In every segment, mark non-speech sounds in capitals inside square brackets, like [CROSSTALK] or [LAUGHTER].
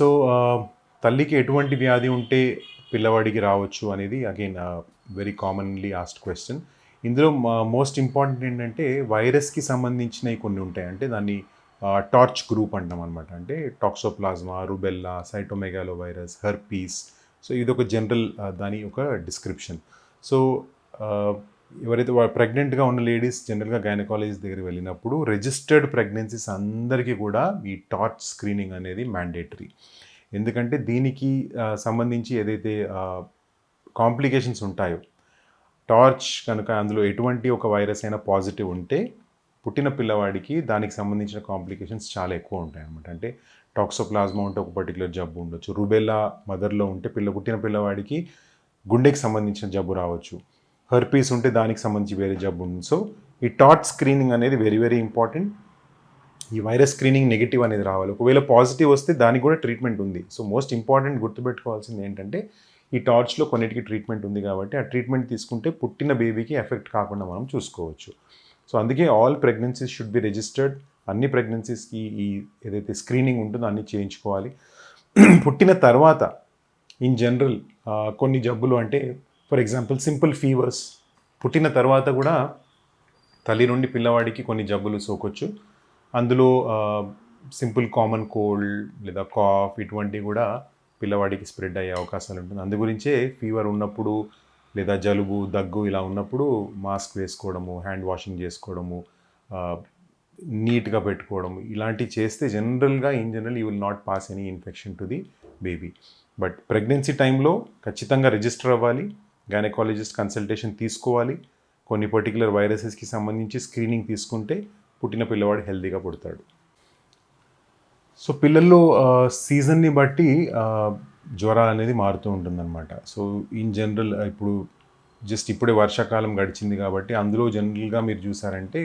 So తల్లికి ఎటువంటి వ్యాధి ఉంటే పిల్లవాడికి రావచ్చు అనేది again very commonly asked question ఇందులో మోస్ట్ ఇంపార్టెంట్ ఏంటంటే వైరస్కి సంబంధించినవి కొన్ని ఉంటాయి. అంటే దాన్ని టార్చ్ గ్రూప్ అంటాం అనమాట అంటే toxoplasma rubella cytomegalovirus herpes. So ఇది ఒక జనరల్ దాని ఒక డిస్క్రిప్షన్ సో ఎవరైతే ప్రెగ్నెంట్గా ఉన్న లేడీస్ జనరల్గా గైనకాలజీ దగ్గరికి వెళ్ళినప్పుడు రిజిస్టర్డ్ ప్రెగ్నెన్సీస్ అందరికీ కూడా ఈ టార్చ్ స్క్రీనింగ్ అనేది మ్యాండేటరీ ఎందుకంటే దీనికి సంబంధించి ఏదైతే కాంప్లికేషన్స్ ఉంటాయో టార్చ్ కనుక అందులో ఎటువంటి ఒక వైరస్ అయినా పాజిటివ్ ఉంటే పుట్టిన పిల్లవాడికి దానికి సంబంధించిన కాంప్లికేషన్స్ చాలా ఎక్కువ ఉంటాయి అనమాట అంటే టాక్సోప్లాజ్మా ఉంటే ఒక పర్టికులర్ జబ్బు ఉండొచ్చు. రుబెల్లా మదర్లో ఉంటే పిల్ల పుట్టిన పిల్లవాడికి గుండెకి సంబంధించిన జబ్బు రావచ్చు. హెర్పీస్ ఉంటే దానికి సంబంధించి వేరే జబ్బు ఉంది. సో ఈ టార్చ్ స్క్రీనింగ్ అనేది వెరీ వెరీ ఇంపార్టెంట్ ఈ వైరస్ స్క్రీనింగ్ నెగిటివ్ అనేది రావాలి. ఒకవేళ పాజిటివ్ వస్తే దానికి కూడా ట్రీట్మెంట్ ఉంది. సో మోస్ట్ ఇంపార్టెంట్ గుర్తుపెట్టుకోవాల్సింది ఏంటంటే ఈ టార్చ్లో కొన్నిటికి ట్రీట్మెంట్ ఉంది కాబట్టి ఆ ట్రీట్మెంట్ తీసుకుంటే పుట్టిన బేబీకి ఎఫెక్ట్ కాకుండా మనం చూసుకోవచ్చు. సో అందుకే all pregnancies should be registered అన్ని ప్రెగ్నెన్సీస్కి ఈ ఏదైతే స్క్రీనింగ్ ఉంటుందో అన్ని చేయించుకోవాలి. [CLEARS THROAT] పుట్టిన తర్వాత ఇన్ జనరల్ కొన్ని జబ్బులు అంటే ఫర్ ఎగ్జాంపుల్ సింపుల్ ఫీవర్స్ పుట్టిన తర్వాత కూడా తల్లి నుండి పిల్లవాడికి కొన్ని జబ్బులు సోకొచ్చు. అందులో సింపుల్ కామన్ కోల్డ్ లేదా కాఫ్ ఇటువంటివి కూడా పిల్లవాడికి స్ప్రెడ్ అయ్యే అవకాశాలు ఉంటుంది. అందు గురించే ఫీవర్ ఉన్నప్పుడు లేదా జలుబు దగ్గు ఇలా ఉన్నప్పుడు మాస్క్ వేసుకోవడము హ్యాండ్ వాషింగ్ చేసుకోవడము నీట్గా పెట్టుకోవడం ఇలాంటివి చేస్తే జనరల్గా in general you will not pass any infection to the baby but pregnancy టైంలో ఖచ్చితంగా రిజిస్టర్ అవ్వాలి. గైనకాలజిస్ట్ కన్సల్టేషన్ తీసుకోవాలి. కొన్ని పర్టికులర్ వైరసెస్కి సంబంధించి స్క్రీనింగ్ తీసుకుంటే పుట్టిన పిల్లవాడు హెల్తీగా పుడతాడు. సో పిల్లల్లో సీజన్ని బట్టి జ్వరాలు అనేది మారుతూ ఉంటుందన్నమాట. సో ఇన్ జనరల్ ఇప్పుడు జస్ట్ ఇప్పుడే వర్షాకాలం గడిచింది కాబట్టి అందులో జనరల్గా మీరు చూసారంటే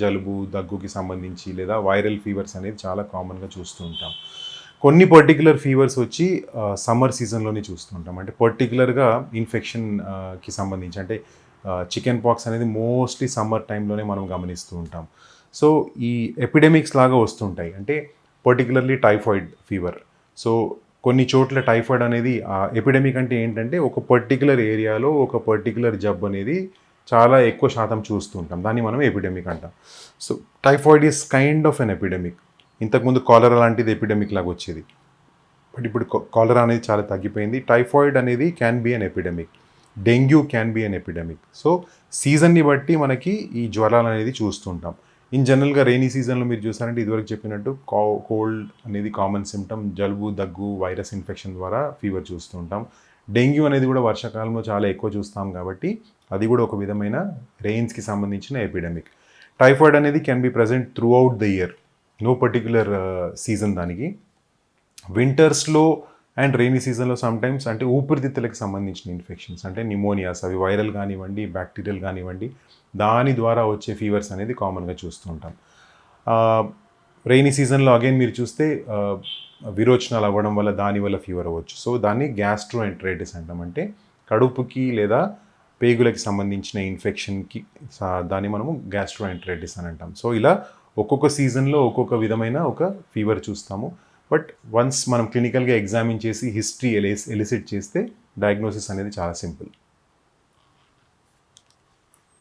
జలుబు దగ్గుకి సంబంధించి లేదా వైరల్ ఫీవర్స్ అనేది చాలా కామన్గా చూస్తూ ఉంటాం. కొన్ని పర్టికులర్ ఫీవర్స్ వచ్చి సమ్మర్ సీజన్లోనే చూస్తుంటాం అంటే పర్టికులర్గా ఇన్ఫెక్షన్కి సంబంధించి అంటే చికెన్ పాక్స్ అనేది మోస్ట్లీ సమ్మర్ టైంలోనే మనం గమనిస్తూ ఉంటాం. సో ఈ ఎపిడెమిక్స్ లాగా వస్తుంటాయి. అంటే పర్టికులర్లీ టైఫాయిడ్ ఫీవర్ సో కొన్ని చోట్ల టైఫాయిడ్ అనేది ఎపిడెమిక్ అంటే ఏంటంటే ఒక పర్టికులర్ ఏరియాలో ఒక పర్టికులర్ జబ్ అనేది చాలా ఎక్కువ శాతం చూస్తుంటాం దాన్ని మనం ఎపిడెమిక్ అంటాం. So typhoid is kind of an epidemic ఇంతకుముందు కాలరా లాంటిది ఎపిడెమిక్ లాగా వచ్చేది. బట్ ఇప్పుడు కాలరా అనేది చాలా తగ్గిపోయింది. టైఫాయిడ్ అనేది can be an epidemic dengue can be an epidemic so సీజన్ని బట్టి మనకి ఈ జ్వరాలు అనేది చూస్తుంటాం. ఇన్ జనరల్గా రెయినీ సీజన్లో మీరు చూసారంటే ఇదివరకు చెప్పినట్టు కో కోల్డ్ అనేది కామన్ సిమ్టమ్ జలుబు దగ్గు వైరస్ ఇన్ఫెక్షన్ ద్వారా ఫీవర్ చూస్తుంటాం. డెంగ్యూ అనేది కూడా వర్షాకాలంలో చాలా ఎక్కువ చూస్తాం కాబట్టి అది కూడా ఒక విధమైన రెయిన్స్కి సంబంధించిన ఎపిడెమిక్ టైఫాయిడ్ అనేది can be present throughout the year no particular season దానికి. వింటర్స్లో అండ్ రెయినీ సీజన్లో సమ్టైమ్స్ అంటే ఊపిరితిత్తులకు సంబంధించిన ఇన్ఫెక్షన్స్ అంటే నిమోనియాస్ అవి వైరల్ కానివ్వండి బ్యాక్టీరియల్ కానివ్వండి దాని ద్వారా వచ్చే ఫీవర్స్ అనేది కామన్గా చూస్తూ ఉంటాం. రెయినీ సీజన్లో అగైన్ మీరు చూస్తే విరోచనాలు అవ్వడం వల్ల దాని వల్ల ఫీవర్ అవ్వచ్చు. సో దాన్ని గ్యాస్ట్రో ఎంట్రైటిస్ అంటాం. అంటే కడుపుకి లేదా పేగులకి సంబంధించిన ఇన్ఫెక్షన్కి దాన్ని మనము గ్యాస్ట్రో ఎంట్రైటిస్ అని అంటాం. సో ఇలా ఒక్కొక్క సీజన్లో ఒక్కొక్క విధమైన ఒక ఫీవర్ చూస్తాము. బట్ వన్స్ మనం క్లినికల్గా ఎగ్జామిన్ చేసి హిస్టరీ ఎలిసిట్ చేస్తే డయాగ్నోసిస్ అనేది చాలా సింపుల్.